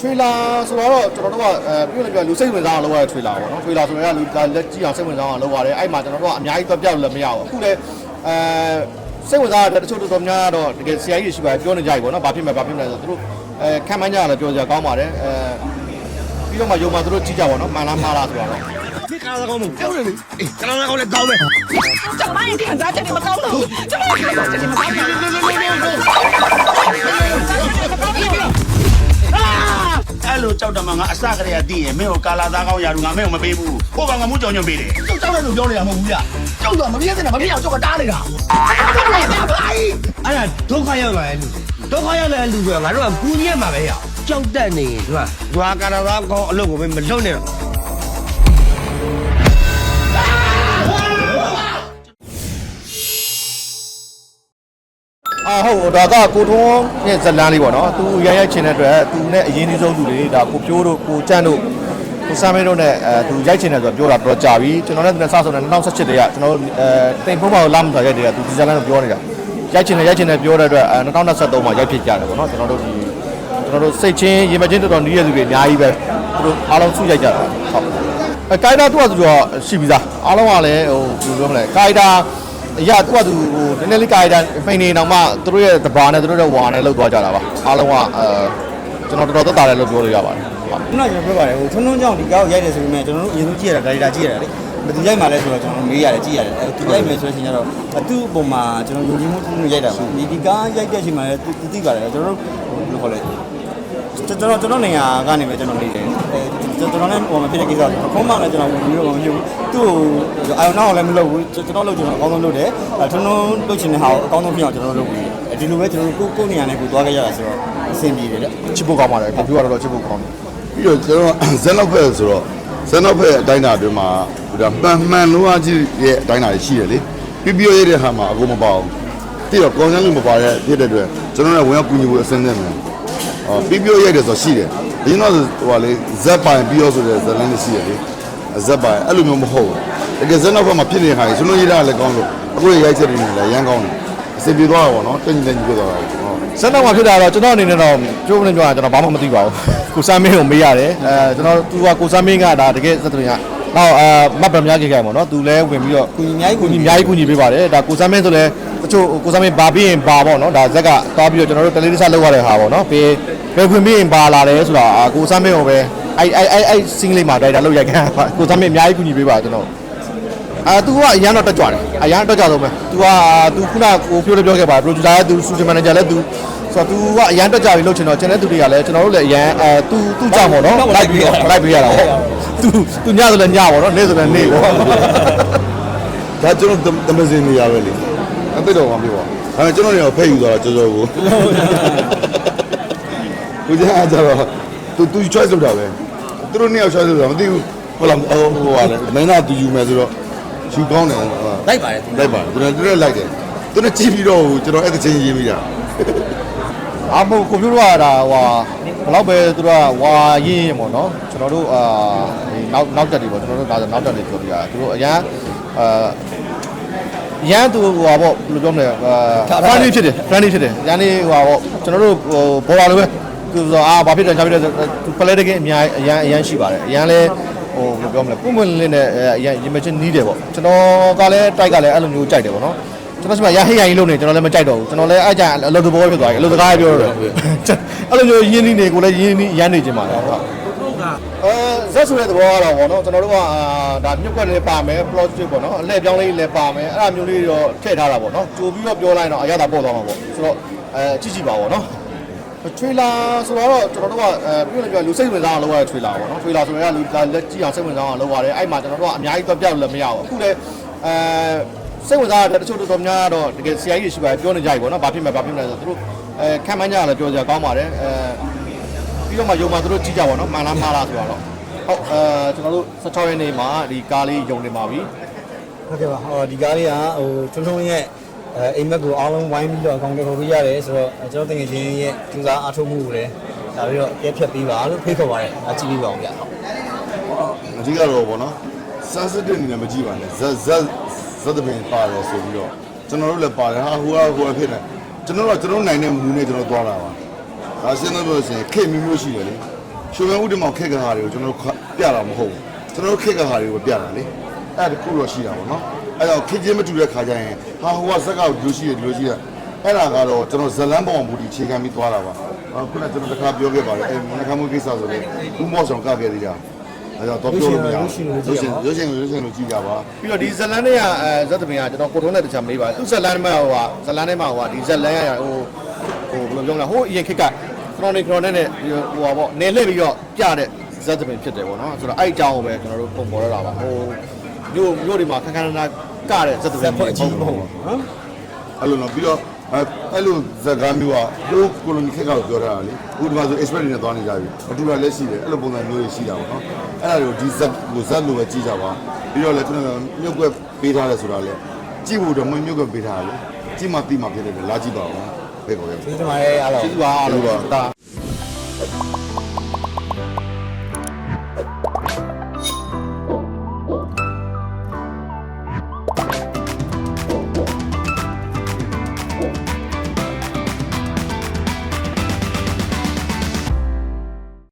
ထွေလာဆိုတော့ကျွန်တော်တို့ကအဲပြည့်ပြည့်လူစိတ်ဝင်စားအောင်လုပ်ရတဲ့ထွေလာပေါ့နော်ထွေလာဆိုရင်ကလူလက်ကြည့်အောင်စိတ်ဝင်စားအောင်လုပ်ရတယ်အဲ့မှာကျွန်တော်တို့ကအများကြီးတော့ပြောက်လည်းမရဘူးအခုလည်းအဲစိတ်ဝင်စားတဲ့တချို့တော်တော်များတော့တကယ်ဆရာကြီးရှိပါတယ်ပြောနေကြပြီပေါ့နော်ဘာဖြစ်မယ်ဘာဖြစ်မယ်ဆိုသူတို့အဲခံမှန်းကြရတယ်ပြောကြကောင်းပါတယ်အဲပြီးတော့မှယုံမှသူတို့ကြည့်ကြပါတော့မှန်လားမှားလားဆိုတော့ဒီကားကောင်းမပြောနေလေအေးကားကောင်းလည်းကောင်းမယ်ကျမရဲ့ခံစားချက်တွေမကောင်းတော့ဘူးကျမရဲ့ခံစားချက်တွေမကောင်းတော့ဘူး မငါအစကတည်းကတည်ရင်မင်းကိုကာလာသားကောင်းရာလူငါမင်းကိုမပေးဘူးကိုကငါမှုကြောင်ညွန့်ပေးတယ်ကြောက်ကြောက်တယ်လို့ပြောနေတာမဟုတ်ဘူးဗျကြောက်တော့မပြည့်စင်တာမပြည့်အောင်ကြောက်ကတားနေတာအဲ့ဒါဒုက္ခရောက်လာတဲ့လူဒုက္ခရောက်လာတဲ့လူကငါတို့ကကူညီရမှာပဲရအောင်ကြောက်တတ်နေရင်သူကဒွာကာရသာကောင်းအလုပ်ကိုပဲမလုပ်နဲ့တော့ အာဟုတ်ဒါကကိုထွန်းရဲ့ဇက်လန်းလေးပေါ့နော်သူရရိုက်ချင်တဲ့အတွက်သူနဲ့အရင်ကြီးဆုံးသူတွေဒါကိုပြိုးတို့ကိုကျန့်တို့ကိုစမ်းမင်းတို့နဲ့အဲသူရိုက်ချင်တယ်ဆိုတော့ပြောတာတော့ကြာပြီကျွန်တော်လည်းသူနဲ့စဆုံတယ်2017တည်းကကျွန်တော်အဲတိမ်ဖုံးပါကိုလာမသွားရိုက်တယ်ကသူဒီဇက်လန်းကိုပြောနေတာရိုက်ချင်တယ်ရိုက်ချင်တယ်ပြောတဲ့အတွက်အဲ2023မှာရိုက်ဖြစ်ကြတယ်ပေါ့နော်ကျွန်တော်တို့ဒီကျွန်တော်တို့စိတ်ချင်းရင်မချင်းတော်တော်နီးရသူတွေအများကြီးပဲသူတို့အားလုံးစုရိုက်ကြတာဟုတ်အဲကိုင်တာသူကသူကရှိပြီးသားအားလုံးကလည်းဟိုဘယ်လိုပြောမလဲကိုင်တာ အရာသူကသူဟိုနည်းနည်းလေးကိုင်တာဖိနေတော့မှသူတို့ရဲ့တဘာနဲ့သူတို့ရဲ့ဝါနဲ့လောက်သွားကြတာပါအားလုံးကအဲကျွန်တော်တော်တော်သက်သာတယ်လို့ပြောလို့ရပါတယ်ဟုတ်ခုနကကျွန်တော်ပြောပါတယ်ဟိုထွန်းထွန်းကြောင့်ဒီကားကိုရိုက်တယ်ဆိုပေမဲ့ကျွန်တော်တို့အရင်ဆုံးကြည့်ရတာဒါရီတာကြည့်ရတာလေဘယ်သူရိုက်မှလဲဆိုတော့ကျွန်တော်မေးရတယ်ကြည့်ရတယ်အဲသူရိုက်မယ်ဆိုတဲ့အချိန်ကျတော့အတူအပေါ်မှာကျွန်တော်ယုံကြည်မှုတူတူရိုက်တာပါဒီဒီကားရိုက်တဲ့အချိန်မှာလည်းသူသိပါတယ်ကျွန်တော်တို့ဘယ်လိုခေါ်လဲ ကျွန်တော်ကျွန်တော်နေရာကနေပဲကျွန်တော်နေတယ်အဲကျွန်တော်လည်းဟိုမှာဖြစ်တဲ့ကိစ္စကိုခုံးမှလည်းကျွန်တော်ဝင်ပြီးတော့မမြင်ဘူးသူ့ကိုအာရုံနောက်လည်းမလုပ်ဘူးကျွန်တော်လုပ်ကျွန်တော်အကောင်းဆုံးလုပ်တယ်အဲထွန်းထွန်းလုပ်ချင်တဲ့ဟာကိုအကောင်းဆုံးဖြစ်အောင်ကျွန်တော်လုပ်ပြီးဒီလိုပဲကျွန်တော်တို့ကိုကိုနေရာနဲ့ကိုသွားခဲ့ရတာဆိုတော့အဆင်ပြေတယ်လေချစ်ဖို့ကောင်းပါတယ်ကွန်ပျူတာတော့ချစ်ဖို့ကောင်းတယ်ပြီးတော့ကျွန်တော်ဇက်နောက်ဖက်ဆိုတော့ဇက်နောက်ဖက်အတိုင်းတာအတွင်းမှာဒါမှန်မှန်လို့အကြည့်ရဲ့အတိုင်းတာရှိတယ်လေပြီးပြီးရတဲ့ဟာမှာအကုန်မပါဘူးတိတော့ကောင်းချမ်းလို့မပါတဲ့ဖြစ်တဲ့အတွက်ကျွန်တော်လည်းဝင်ရောက်ကူညီဖို့အစင်းနဲ့မယ်အော် ပြီးပြီးရိုက်တယ်ဆိုတော့ရှိတယ်ဒီတော့ဟိုဟာလေဇက်ပိုင်ပြီးရောဆိုတဲ့ဇက်လန်းလေးရှိတယ်လေဇက်ပိုင်အဲ့လိုမျိုးမဟုတ်ဘူးတကယ်ဇက်နောက်ဖက်မှာဖြစ်နေတဲ့ဟာကြီးကျွန်တော်ရေးတာလည်းကောင်းလို့အခုရိုက်ချက်တွေလည်းရမ်းကောင်းတယ်အစီပြေသွားတာပေါ့နော်တက်ညီတက်ညီပြသွားတာပေါ့ဟုတ်စက်နောက်မှာဖြစ်တာတော့ကျွန်တော်အနေနဲ့တော့ကျိုးမနေပြောတာကျွန်တော်ဘာမှမသိပါဘူးကိုစမ်းမင်းကိုမေးရတယ်အဲကျွန်တော်သူကကိုစမ်းမင်းကဒါတကယ်စက်တရင်ကနောက်အာမတ်ဗများကြီးခိုင်ပေါ့နော်သူလည်းဝင်ပြီးတော့ကူညီအများကြီးကူကူညီညီအများကြီးကူညီပေးပါတယ်ဒါကိုစမ်းမင်းဆိုလည်း တချို့ကိုစမ်းမင်းဘာပြီးရင်ဘာပေါ့နော်ဒါဇက်ကသွားပြီးတော့ကျွန်တော်တို့တလေးတခြားလောက်ရတဲ့ဟာပေါ့နော်ဘေးဘေးခွင်ပြီးရင်ဘာလာတယ်ဆိုတာအာကိုစမ်းမင်းကိုပဲအဲ့အဲ့အဲ့အဲ့စင်းလေးမှာတိုက်တာလောက်ရိုက်ခံပါကိုစမ်းမင်းအများကြီးကူညီပေးပါကျွန်တော်အာသူကအရန်တော့တက်ကြွတယ်အရန်တက်ကြွဆုံးပဲသူကသူခုနကိုပြောလို့ပြောခဲ့ပါတယ် producer လည်းသူ social manager လည်းသူဆိုတော့သူကအရန်တက်ကြွပြီလို့ကျွန်တော်ကျန်တဲ့သူတွေကလည်းကျွန်တော်တို့လည်းအရန်အဲသူသူကြောင့်ပေါ့နော်လိုက်ပြီးတော့လိုက်ပြီးရတာပေါ့သူသူညဆိုလည်းညပေါ့နော်နေ့ဆိုလည်းနေ့ပေါ့ဒါကျွန်တော်တမစင်နေရပဲလေ အသိတော်မှာပြောပါဒါပေမဲ့ကျွန်တော်တွေကဖဲ့ယူသွားတာကြောကြောကိုကိုကြီးအားကြတော့သူသူ choice လုပ်တာပဲသူတို့နှစ်ယောက် choice လုပ်တာမသိဘူးဟုတ်လားဟိုဟိုဟာလေမင်းကသူယူမယ်ဆိုတော့ယူကောင်းတယ်ဟုတ်လိုက်ပါတယ်သူလိုက်ပါတယ်သူတို့သူတို့လိုက်တယ်သူတို့ကြည့်ပြီးတော့ကျွန်တော်အဲ့တစ်ချင်းရေးမိတာအမဟုတ်ကွန်ပျူတာကဒါဟိုဘလောက်ပဲသူတို့ကဝါရင်းရင်ပေါ့နော်ကျွန်တော်တို့အာဒီနောက်နောက်တက်တွေပေါ့ကျွန်တော်တို့ဒါဆိုနောက်တက်တွေပြောပြတာသူတို့အရန်အာ ရန်သူဟိုပါပေါ့ဘယ်လိုပြောမလဲအာ friendly ဖြစ်တယ် friendly ဖြစ်တယ်ရန်နေဟိုပါပေါ့ကျွန်တော်တို့ဟိုဘောလာလိုပဲသူဆိုအာဘာဖြစ်တယ်ချာဖြစ်တယ်သူ play တကယ်အများအရန်အရန်ရှိပါတယ်အရန်လဲဟိုဘယ်လိုပြောမလဲပုံမှန်လေးနဲ့အရန်ရင်မချင်းနီးတယ်ပေါ့ကျွန်တော်ကလည်းတိုက်ကလည်းအဲ့လိုမျိုးကြိုက်တယ်ပေါ့နော်ကျွန်တော်စမရဟိရရင်လုံးနေကျွန်တော်လည်းမကြိုက်တော့ဘူးကျွန်တော်လည်းအဲ့ကြအလုပ်တဘောဖြစ်သွားပြီအလုပ်တကားပြောတော့တယ်အဲ့လိုမျိုးရင်းနှီးနေကိုလည်းရင်းနှီးရမ်းနေခြင်းပါလေဟုတ်အဲ ဇက်ဆိုတဲ့သဘောကတော့ဗောနော်ကျွန်တော်တို့ကအာဒါမြုပ်ကွက်လေးပါမယ် plot ပေါ့နော်အလှည့်ပြောင်းလေးလည်းပါမယ်အဲ့ဒါမျိုးလေးတော့ထည့်ထားတာဗောနော်ကြိုပြီးတော့ပြောလိုက်တော့အရသာပို့သွားမှာဗောဆိုတော့အဲကြည့်ကြည့်ပါဗောနော်ထွေလာဆိုတော့ကျွန်တော်တို့ကအဲပြည့်လည်းပြလူစိတ်ဝင်စားအောင်လုပ်ရတဲ့ထွေလာဗောနော်ထွေလာဆိုရင်ကလူလက်ကြည့်အောင်စိတ်ဝင်စားအောင်လုပ်ရတယ်အဲ့မှာကျွန်တော်တို့ကအများကြီးတော့ပြောက်လည်းမရဘူးအခုလည်းအဲစိတ်ဝင်စားတဲ့တချို့တော်တော်များတော့တကယ်ဆရာကြီးရှိပါတယ်ပြောနေကြပြီဗောနော်ဘာဖြစ်မယ်ဘာဖြစ်မယ်ဆိုတော့သူတို့အဲခံမှန်းကြရတယ်ပြောကြကောင်းပါတယ်အဲပြီးတော့မှယုံမှသူတို့ကြည့်ကြပါတော့မှန်လားမှားလားဆိုတော့ ဟုတ်အဲကျွန်တော်တို့16ရက်နေ့မှာဒီကားလေးယုံနေပါပြီဟုတ်ကဲ့ပါဟောဒီကားလေးကဟိုထွန်းထွန်းရဲ့အဲအိမ်မက်ကိုအားလုံးဝိုင်းပြီးတော့အကောင့်တွေပေါ်ပြရတယ်ဆိုတော့ကျွန်တော်တကယ်ချင်းရဲ့ကျူစာအားထုတ်မှုကိုလည်းဒါပြီးတော့အပြည့်ဖြတ်ပေးပါလို့ဖိတ်ခေါ်ပါတယ်အကြည့်ပေးပါဦးဗျာဟုတ်အဓိကတော့ဗောနော် sensitive အနေနဲ့မကြည့်ပါနဲ့ဇက်ဇက်ဇက်တပင်ပါတယ်ဆိုပြီးတော့ကျွန်တော်တို့လည်းပါတယ်ဟာဟိုကဟိုကဖြစ်နေကျွန်တော်တို့ကျွန်တော်နိုင်တဲ့မူနဲ့ကျွန်တော်သွားတာပါဒါစဉ်းစားလို့ဆိုရင်ခေတ်မျိုးမျိုးရှိတယ်လေ ရှင်မဥဒ္ဓမောင်ခေတ်ကဟာတွေကိုကျွန်တော်တို့ပြတာမဟုတ်ဘူးကျွန်တော်တို့ခေတ်ကဟာတွေကိုပြတာလေအဲ့ဒါတခုတော့ရှိတာပေါ့နော်အဲ့တော့ခေတ်ချင်းမတူတဲ့ခါကျရင်ဟာဟိုကဇက်ကဒီလိုရှိတယ်ဒီလိုရှိတယ်အဲ့ဒါကတော့ကျွန်တော်ဇလန်းပေါအောင်ဘူဒီခြေခံပြီးသွားတာပါအခုနကကျွန်တော်တစ်ခါပြောခဲ့ပါတယ်အဲ့မနကမှုကိစ္စဆိုတော့ဥမော့ဆောင်ကခဲ့သေးတာအဲ့တော့တော့ပြောလို့မရဘူးရုပ်ရှင်ရုပ်ရှင်ရုပ်ရှင်လို့ကြည့်ကြပါပြီးတော့ဒီဇလန်တွေကအဲဇက်သမင်ကကျွန်တော်ကိုထုံးတဲ့တခြားမေးပါသူဇလန်မှာဟိုဟာဇလန်ထဲမှာဟိုဟာဒီဇလန်ရဟိုဟိုဘယ်လိုပြောမလဲဟိုအရင်ခေတ်က ခရိုနီခရိုနဲ့နဲ့ဟိုဟာပေါ့နေလှည့်ပြီးတော့ပြတဲ့ဇက်သမင်ဖြစ်တယ်ပေါ့နော်ဆိုတော့အဲ့အကြောင်းကိုပဲကျွန်တော်တို့ပုံပေါ်ရတာပါဟိုမြို့မြို့ဒီမှာခန်းခန်းနာနာကတဲ့ဇက်သမင်ပေါ့အကြီးပေါ့နော်အဲ့လိုနော်ပြီးတော့အဲ့အဲ့လိုဇာတ်ကားမျိုးကဟိုကိုလိုနီခက်ကပြောထားတာလေဥပမာဆို expert တွေနဲ့သွားနေကြပြီအတူတူလည်းရှိတယ်အဲ့လိုပုံစံမျိုးတွေရှိတာပေါ့နော်အဲ့ဒါတွေကိုဒီဇက်ကိုဇက်လိုပဲကြည့်ကြပါပြီးတော့လည်းခုနကမြုပ်ကွက်ပေးထားတယ်ဆိုတာလေကြည့်ဖို့တော့မမြုပ်ကွက်ပေးထားတယ်လေကြည့်မှသိမှဖြစ်တယ်လာကြည့်ပါဦး ဘယ်ကောရဲဒီမှာလည်းအားလုံးကျေးဇူးပါလို့ဒါ